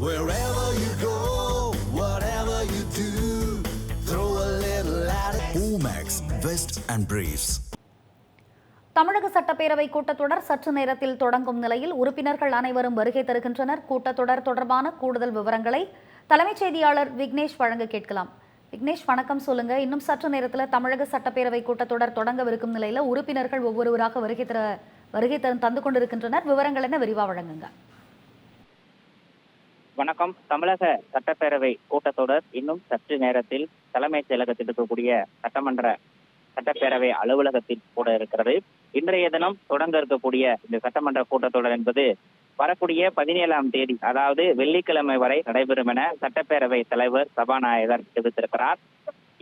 Wherever you go, whatever you do, throw a little at it. Omax, Vest and Briefs. தமிழக சட்டப்பேரவை கூட்டத்தொடர் சற்று நேரத்தில் தொடங்கும் நிலையில் உறுப்பினர்கள் அனைவரும் வருகை தருகின்றனர். கூட்டத்தொடர் தொடர்பான கூடுதல் விவரங்களை தலைமைச் செய்தியாளர் விக்னேஷ் வழங்க கேட்கலாம். விக்னேஷ் வணக்கம். சொல்லுங்க. இன்னும் சற்று நேரத்தில் தமிழக சட்டப்பேரவை கூட்டத்தொடர் தொடங்கவிருக்கும் நிலையில் உறுப்பினர்கள் ஒவ்வொருவராக வருகை தர வருகை தரு- தந்து கொண்டிருக்கின்றனர். விவரங்கள் என்ன? விரிவா வழங்குங்க. வணக்கம். தமிழக சட்டப்பேரவை கூட்டத்தொடர் இன்னும் சற்று நேரத்தில் தலைமைச் செயலகத்தில் இருக்கக்கூடிய சட்டமன்ற சட்டப்பேரவை அலுவலகத்தில் கூட இருக்கிறது. இன்றைய தினம் தொடங்க இருக்கக்கூடிய இந்த சட்டமன்ற கூட்டத்தொடர் என்பது வரக்கூடிய பதினேழாம் தேதி அதாவது வெள்ளிக்கிழமை வரை நடைபெறும் என சட்டப்பேரவை தலைவர் சபாநாயகர் தெரிவித்திருக்கிறார்.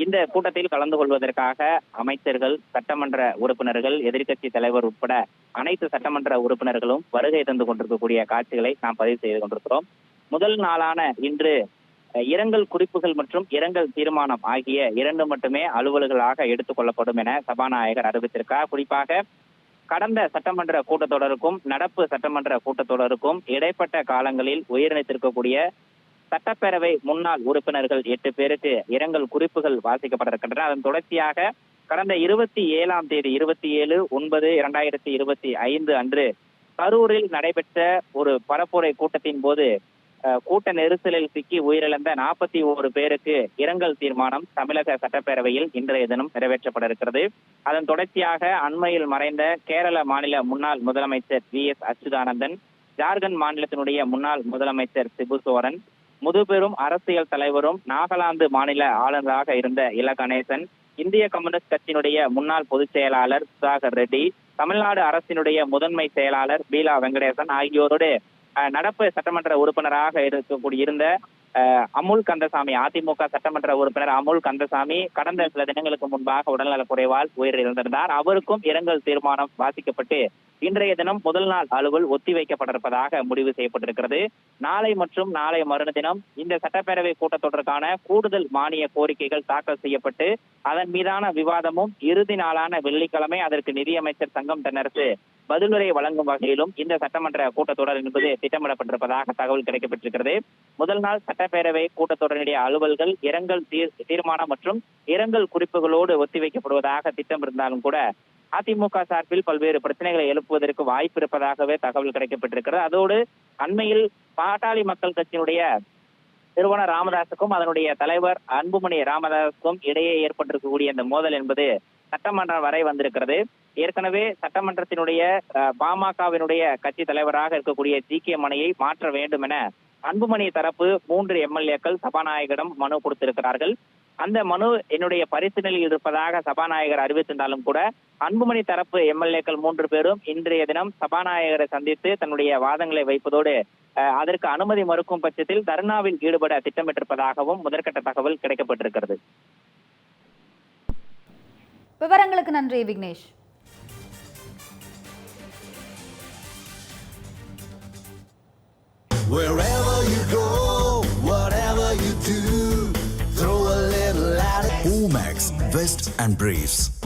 இந்த கூட்டத்தில் கலந்து கொள்வதற்காக அமைச்சர்கள் சட்டமன்ற உறுப்பினர்கள் எதிர்க்கட்சி தலைவர் உட்பட அனைத்து சட்டமன்ற உறுப்பினர்களும் வருகை தந்து கொண்டிருக்கக்கூடிய காட்சிகளை நாம் பதிவு செய்து கொண்டிருக்கிறோம். முதல் நாளான இன்று இரங்கல் குறிப்புகள் மற்றும் இரங்கல் தீர்மானம் ஆகிய இரண்டு மட்டுமே அலுவல்களாக எடுத்துக் கொள்ளப்படும் என சபாநாயகர் அறிவித்திருக்கார் குறிப்பாக கடந்த சட்டமன்ற கூட்டத்தொடருக்கும் நடப்பு சட்டமன்ற கூட்டத்தொடருக்கும் இடைப்பட்ட காலங்களில் உயிரிழந்திருக்கக்கூடிய சட்டப்பேரவை முன்னாள் உறுப்பினர்கள் எட்டு பேருக்கு இரங்கல் குறிப்புகள் வாசிக்கப்பட இருக்கின்றன அதன் தொடர்ச்சியாக கடந்த இருபத்தி ஏழாம் தேதி இருபத்தி ஏழு ஒன்பது இரண்டாயிரத்தி இருபத்தி ஐந்து அன்று கரூரில் நடைபெற்ற ஒரு பரப்புரை கூட்டத்தின் போது கூட்ட நெரிசலில் சிக்கி உயிரிழந்த நாற்பத்தி ஒரு பேருக்கு இரங்கல் தீர்மானம் தமிழக சட்டப்பேரவையில் இன்றைய தினம் நிறைவேற்றப்பட இருக்கிறது அதன் தொடர்ச்சியாக அண்மையில் மறைந்த கேரள மாநில முன்னாள் முதலமைச்சர் வி. எஸ். அச்சுதானந்தன் ஜார்க்கண்ட் மாநிலத்தினுடைய முன்னாள் முதலமைச்சர் சிபு சோரன் முதுபெரும் அரசியல் தலைவரும் நாகாலாந்து மாநில ஆளுநராக இருந்த இல கணேசன் இந்திய கம்யூனிஸ்ட் கட்சியினுடைய முன்னாள் பொதுச் செயலாளர் சுதாகர் ரெட்டி தமிழ்நாடு அரசினுடைய முதன்மை செயலாளர் பீலா வெங்கடேசன் ஆகியோரோடு நடப்பு சட்டமன்ற உறுப்பினராக இருக்கக்கூடிய இருந்த அஹ், அமுல் கந்தசாமி அதிமுக சட்டமன்ற உறுப்பினர் அமுல் கந்தசாமி கடந்த சில தினங்களுக்கு முன்பாக உடல்நலக் குறைவால் உயிரிழந்திருந்தார். அவருக்கும் இரங்கல் தீர்மானம் வாசிக்கப்பட்டு இன்றைய தினம் முதல் நாள் அலுவல் ஒத்திவைக்கப்பட்டிருப்பதாக முடிவு செய்யப்பட்டிருக்கிறது. நாளை மற்றும் நாளை மறுதினம் இந்த சட்டப்பேரவை கூட்டத்தொடருக்கான கூடுதல் மானிய கோரிக்கைகள் தாக்கல் செய்யப்பட்டு அதன் மீதான விவாதமும் இறுதி நாளான வெள்ளிக்கிழமை அதற்கு நிதியமைச்சர் தங்கம் தென்னரசு பதிலுரை வழங்கும் வகையிலும் இந்த சட்டமன்ற கூட்டத்தொடர் என்பது திட்டமிடப்பட்டிருப்பதாக தகவல் கிடைக்கப்பட்டிருக்கிறது முதல் நாள் சட்டப்பேரவை கூட்டத்தொடரினுடைய அலுவல்கள் இரங்கல் தீர் தீர்மானம் மற்றும் இரங்கல் குறிப்புகளோடு ஒத்திவைக்கப்படுவதாக திட்டம் இருந்தாலும் கூட அதிமுக சார்பில் பல்வேறு பிரச்சனைகளை எழுப்புவதற்கு வாய்ப்பு இருப்பதாகவே தகவல் கிடைக்கப்பட்டிருக்கிறது. அதோடு அண்மையில் பாட்டாளி மக்கள் கட்சியினுடைய நிறுவனர் ராமதாசுக்கும் அதனுடைய தலைவர் அன்புமணி ராமதாசுக்கும் இடையே ஏற்பட்டிருக்கக்கூடிய இந்த மோதல் என்பது சட்டமன்றம் வரை வந்திருக்கிறது. ஏற்கனவே சட்டமன்றத்தினுடைய அஹ், பாமகவினுடைய கட்சி தலைவராக இருக்கக்கூடிய ஜி கே மணியை மாற்ற வேண்டும் என அன்புமணி தரப்பு மூன்று எம்எல்ஏக்கள் சபாநாயகரிடம் மனு கொடுத்திருக்கிறார்கள். அந்த மனு என்னுடைய பரிசீலனையில் இருப்பதாக சபாநாயகர் அறிவித்திருந்தாலும் கூட அன்புமணி தரப்பு எம்எல்ஏக்கள் மூன்று பேரும் இன்றைய தினம் சபாநாயகரை சந்தித்து தன்னுடைய வாதங்களை வைப்பதோடு அஹ், அதற்கு அனுமதி மறுக்கும் பட்சத்தில் தர்ணாவில் ஈடுபட திட்டமிட்டிருப்பதாகவும் முதற்கட்ட தகவல் கிடைக்கப்பட்டிருக்கிறது. விவரங்களுக்கு நன்றி விக்னேஷ். Wherever And Briefs.